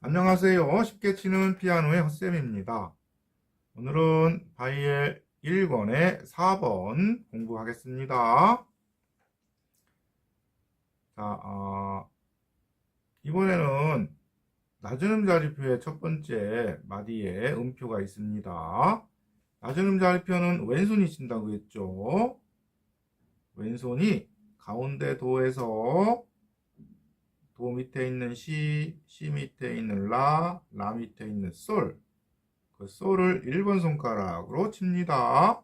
안녕하세요. 쉽게 치는 피아노의 헛쌤입니다. 오늘은 바이엘 1권의 4번 공부하겠습니다. 자, 어, 이번에는 낮은 음자리표의 첫 번째 마디에 음표가 있습니다. 낮은 음자리표는 왼손이 친다고 했죠. 왼손이 가운데 도에서 도 밑에 있는 시, 시 밑에 있는 라, 라 밑에 있는 솔. 그 솔을 1번 손가락으로 칩니다.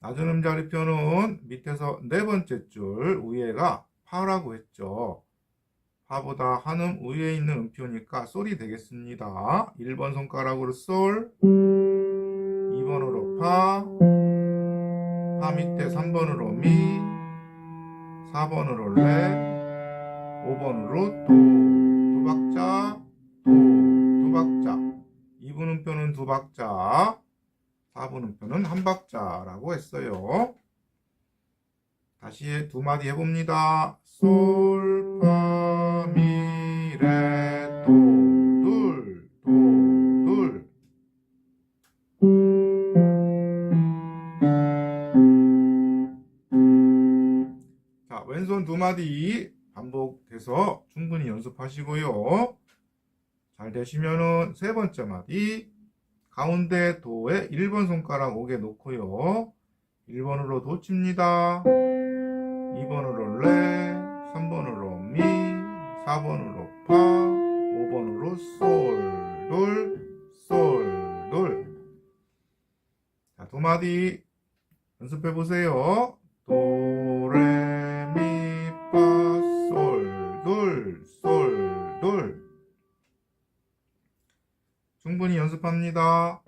낮은 음자리표는 밑에서 네 번째 줄 위에가 파라고 했죠. 파보다 한 음 위에 있는 음표니까 솔이 되겠습니다. 1번 손가락으로 솔, 2번으로 파, 파 밑에 3번으로 미, 4번으로 레, 5번으로 도, 두 박자, 도, 두 박자. 2분 음표는 두 박자, 4분 음표는 한 박자라고 했어요. 다시 두 마디 해봅니다. 솔, 파, 미, 레, 도, 둘, 도, 둘. 자, 왼손 두 마디 반복해서 충분히 연습하시고요. 잘 되시면은 세 번째 마디 가운데 도에 1번 손가락 옥에 놓고요. 1번으로 도 칩니다. 2번으로 레, 3번으로 미, 4번으로 파, 5번으로 솔, 돌, 솔, 돌. 자, 두 마디 연습해 보세요. 도, 레, 충분히 연습합니다.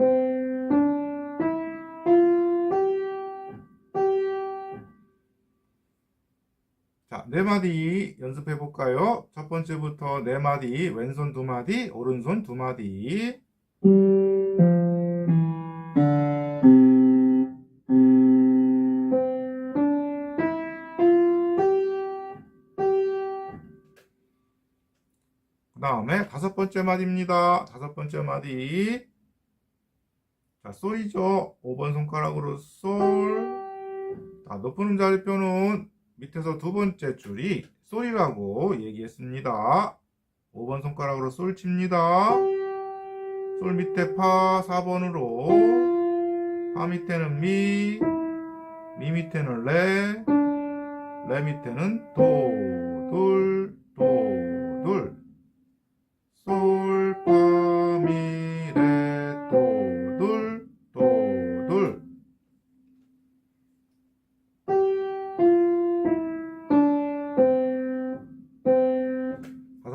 자, 네 마디 연습해 볼까요? 첫 번째부터 네 마디, 왼손 두 마디, 오른손 두 마디. 다섯 번째 마디입니다. 다섯 번째 마디. 자, 솔이죠. 5번 손가락으로 솔. 자, 높은 음자리표는 밑에서 두 번째 줄이 솔이라고 얘기했습니다. 5번 손가락으로 솔 칩니다. 솔 밑에 파 4번으로 파 밑에는 미, 미 밑에는 레, 레 밑에는 도, 둘,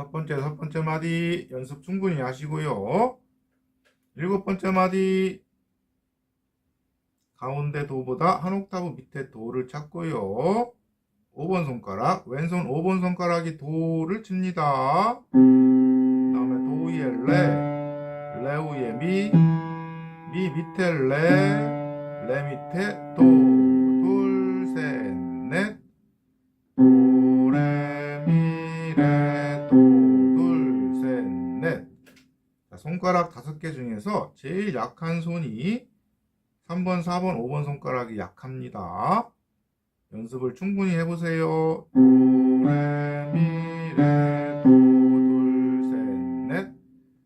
다섯 번째, 여섯 번째 마디 연습 충분히 하시고요. 일곱 번째 마디 가운데 도보다 한 옥타브 밑에 도를 찾고요. 5번 손가락, 왼손 5번 손가락이 도를 칩니다. 다음에 도 위에 레, 레 위에 미, 미 밑에 레, 레 밑에 도, 둘, 셋, 자, 손가락 다섯 개 중에서 제일 약한 손이 3번, 4번, 5번 손가락이 약합니다. 연습을 충분히 해보세요. 도, 레, 미, 레, 도, 둘, 셋, 넷.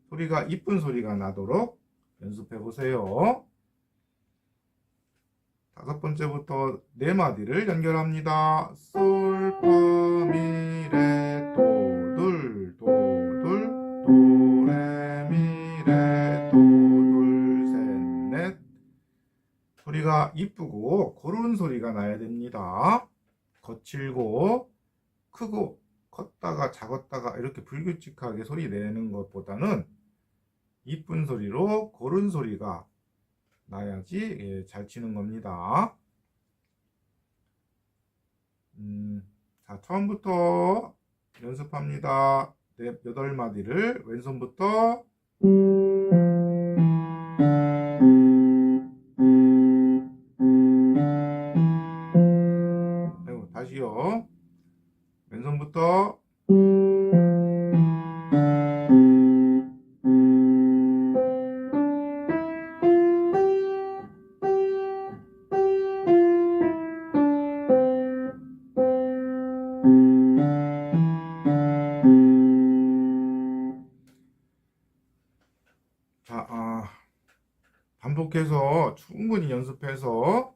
소리가 이쁜 소리가 나도록 연습해보세요. 다섯 번째부터 네 마디를 연결합니다. 솔, 파, 미, 소리가 이쁘고 고른 소리가 나야 됩니다. 거칠고 크고 컸다가 작았다가 이렇게 불규칙하게 소리 내는 것보다는 이쁜 소리로 고른 소리가 나야지 예, 잘 치는 겁니다. 음, 자 처음부터 연습합니다. 네, 여덟 마디를 왼손부터 반복해서 충분히 연습해서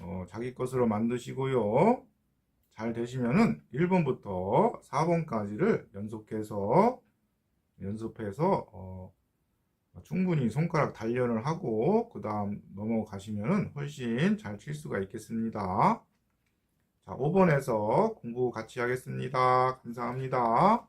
어, 자기 것으로 만드시고요. 잘 되시면은 1번부터 4번까지를 연속해서 연습해서 어, 충분히 손가락 단련을 하고 그 다음 넘어가시면은 훨씬 잘 칠 수가 있겠습니다. 자, 5번에서 공부 같이 하겠습니다. 감사합니다.